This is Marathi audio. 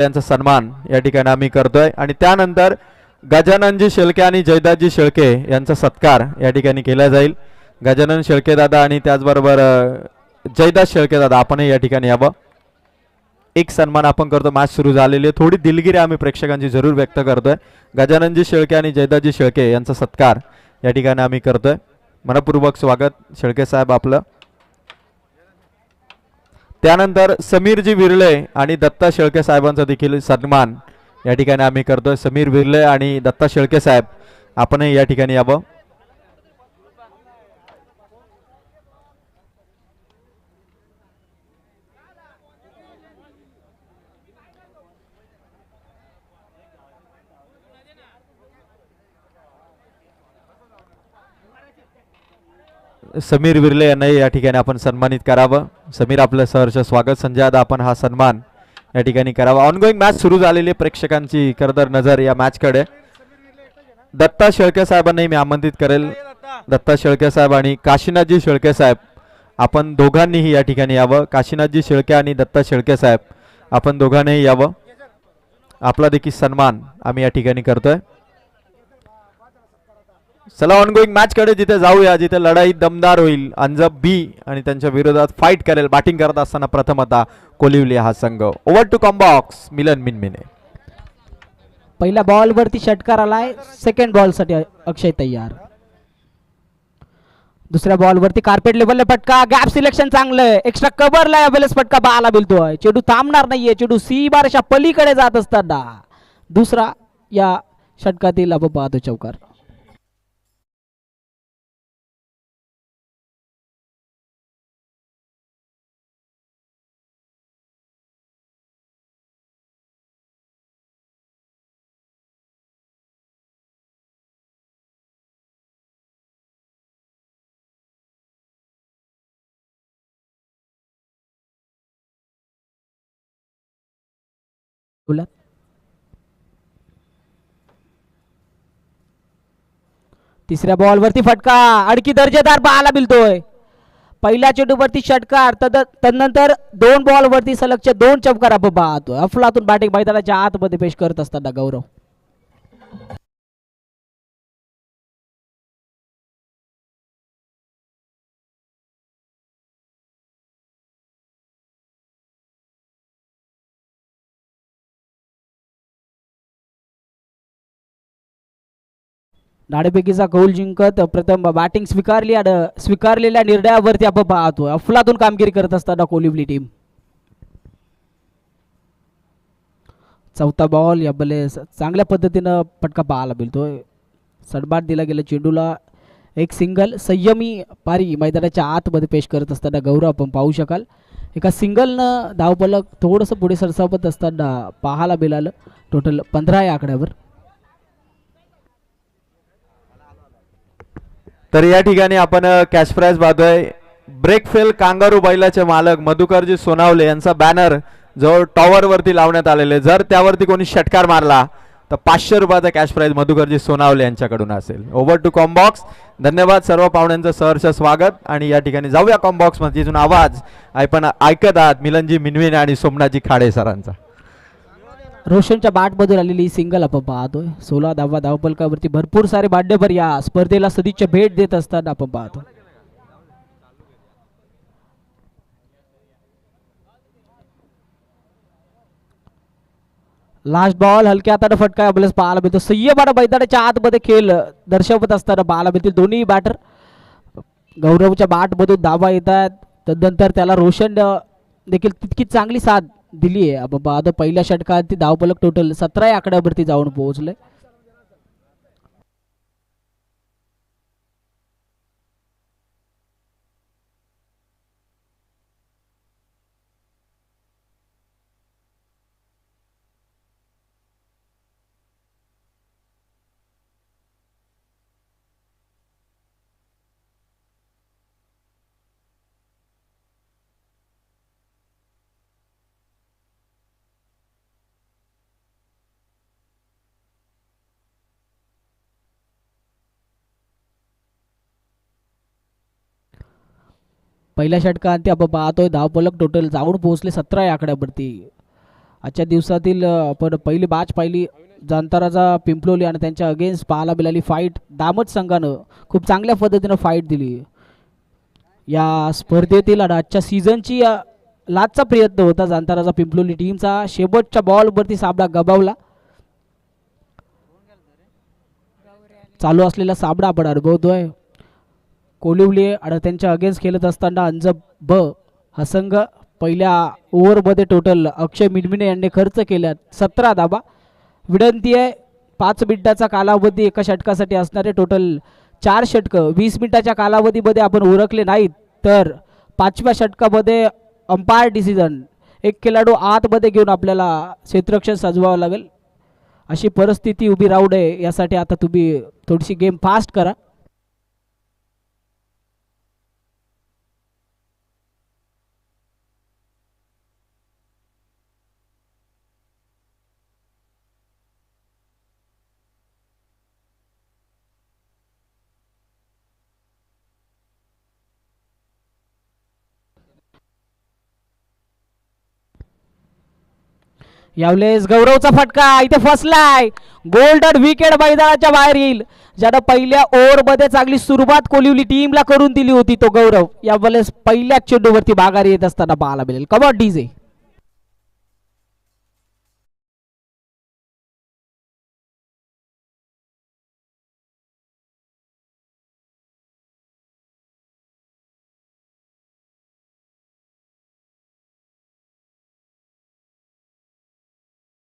यांचा सन्मान या ठिकाणी आम्ही करतोय. आणि त्यानंतर गजाननजी शेळके आणि जयदासजी शेळके यांचा सत्कार या ठिकाणी केला जाईल. गजानन शेळके दादा आणि त्याचबरोबर जयदास शेळके दादा आपणही या ठिकाणी यावं. एक सन्मान आपण करतो मॅच सुरू झालेली आहे. थोडी दिलगिरी आम्ही प्रेक्षकांची जरूर व्यक्त करतोय. गजाननजी शेळके आणि जयदासजी शेळके यांचा सत्कार या ठिकाणी आम्ही करतोय. मनपूर्वक स्वागत शेळके साहेब आपलं. त्यानंतर समीरजी विरले आणि दत्ता शेळके साहेबांचा देखील सन्मान या ठिकाणी आम्ही करतोय. समीर विरले आणि दत्ता शेळके साहेब आपणही या ठिकाणी यावं. समीर विरले यांनाही या ठिकाणी आपण सन्मानित करावं. समीर आपलं सहर्ष स्वागत. संजय दादा आपण हा सन्मान या ठिकाणी करावा. ऑनगोईंग मॅच सुरू झालेली आहे. प्रेक्षकांची करदर नजर या मॅचकडे दत्ता शेळके साहेबांनाही मी आमंत्रित करेल. दत्ता शेळके साहेब आणि काशीनाथजी शेळके साहेब. आपण दोघांनीही या ठिकाणी यावं. काशीनाथजी शेळके आणि दत्ता शेळके साहेब. आपण दोघांनीही यावं. आपला देखील सन्मान आम्ही या ठिकाणी करतोय. चला ऑनगोईंग मॅच कडे जिथे जाऊया जिथे लढाई दमदार होईल. अंजब बी आणि त्यांच्या विरोधात फाईट करेल बॅटिंग करत असताना प्रथम आता कोलिवली हा संघ. ओव्हर टू कॉम्बॉक्स मिलन मिनमिने. पहिल्या बॉल वरती षटकार आलाय सेकंड बॉलसाठी अक्षय तयार. दुसऱ्या बॉल वरती कार्पेट लेवलला पटका गॅप सिलेक्शन चांगलं एक्स्ट्रा कव्हरला अवेलेस पटका बाला बिलतोय. चेडू थांबणार नाहीये चेडू सी बारच्या पलीकडे जात असताना. दुसरा या षटकातील आपण पाहतो चौकार. बोला तिसऱ्या बॉल वरती फटका. अडकी दर्जेदार बाला बिलतोय पहिल्या चेंडूवरती षटकार. तद- तदनंतर दोन बॉल वरती सलगचे दोन चमकार आपण अफलातून बॅटिंग मैदानाच्या आतमध्ये पेश करत असताना गौरव. नाडेपेकीचा कौल जिंकत प्रथम बॅटिंग स्वीकारली आणि स्वीकारलेल्या निर्णयावरती आपण पाहतोय. अफलातून कामगिरी करत असताना कोलिवली टीम चौथा बॉल या बले चांगल्या पद्धतीनं फटका पाहायला मिळतोय. सडबाट दिला गेला चेंडूला. एक सिंगल संयमी पारी मैदानाच्या आतमध्ये पेश करत असताना गौरव आपण पाहू शकाल. एका सिंगलनं धावपलक थोडंसं पुढे सरसावत असताना पाहायला मिळालं. टोटल पंधरा या आकड्यावर. तर या ठिकाणी आपण कॅश प्राईज पाहतोय ब्रेकफेल कांगारू बैलाचे मालक मधुकरजी सोनावले यांचा बॅनर जवळ टॉवरवरती लावण्यात आलेले. जर त्यावरती कोणी षटकार मारला तर पाचशे रुपयाचा कॅश प्राईज मधुकरजी सोनावले यांच्याकडून असेल. ओव्हर टू कॉम्बॉक्स धन्यवाद सर्व पाहुण्यांचं सहर्ष स्वागत. आणि या ठिकाणी जाऊया कॉम्बॉक्समध्ये जिथून आवाज आपण ऐकत आहात मिलनजी मिनविने आणि सोमनाथजी खाडे सरांचा. रोशनच्या बॅटमधून आलेली सिंगल आपण पाहतोय. सोळा धावा धावपलकावरती भरपूर सारे मान्यवर या स्पर्धेला सदिच्छा भेट देत असताना आपण पाहतो लास्ट बॉल हलक्या हाताने फटका आपल्याला पाहायला मिळतो. संयमानं मैदानाच्या आतमध्ये खेळ दर्शवत असताना पाहायला मिळतील दोन्ही बॅटर गौरवच्या बॅटमधून धावा येतात तदनंतर त्याला रोशन देखील तितकी चांगली साथ दिली आहे. बाबा आता पहिल्या षटकात ती धावपलक टोटल सतरा या आकड्यावरती जाऊन पोहोचले पहिल्या षटकात ते आपण पाहतोय. धावपलक टोटल जाऊन पोहोचले सतरा या आकड्यावरती. आजच्या दिवसातील आपण पहिली मॅच पाहिली जांताराचा पिंपलोली आणि त्यांच्या अगेन्स्ट पाहायला मिळाली फाईट दामट संघानं खूप चांगल्या पद्धतीनं फाईट दिली. या स्पर्धेतील आणि आजच्या सीझनची अ, लाचचा प्रयत्न होता जांताराचा पिंपलोली टीमचा शेवटच्या बॉलवरती साबडा गबावला. चालू असलेला साबडा आपण अनुभवतोय. कोलिवली आणि त्यांच्या अगेन्स्ट खेळत असताना अंजब ब हा संघ पहिल्या ओव्हरमध्ये टोटल अक्षय मिडमिने यांनी खर्च केला. सतरा धाबा विनंती आहे पाच मिनिटाचा कालावधी एका षटकासाठी असणारे टोटल चार षटकं. वीस मिनिटाच्या कालावधीमध्ये आपण उरकले नाहीत. तर पाचव्या षटकामध्ये अंपायर डिसिजन एक खेळाडू आतमध्ये घेऊन आपल्याला क्षेत्ररक्षण सजवावं लागेल. अशी परिस्थिती उभी राहू नये यासाठी आता तुम्ही थोडीशी गेम फास्ट करा. यावेळेस गौरवचा फटका इथे फसलाय गोल्डन विकेट मैदानाच्या बाहेर येईल. ज्यानं पहिल्या ओव्हरमध्ये चांगली सुरुवात कोलिवली टीमला करून दिली होती तो गौरव. यावेळेस पहिल्याच चेंडूवरती माघारी येत असताना पाहायला मिळेल. कबड्डी जे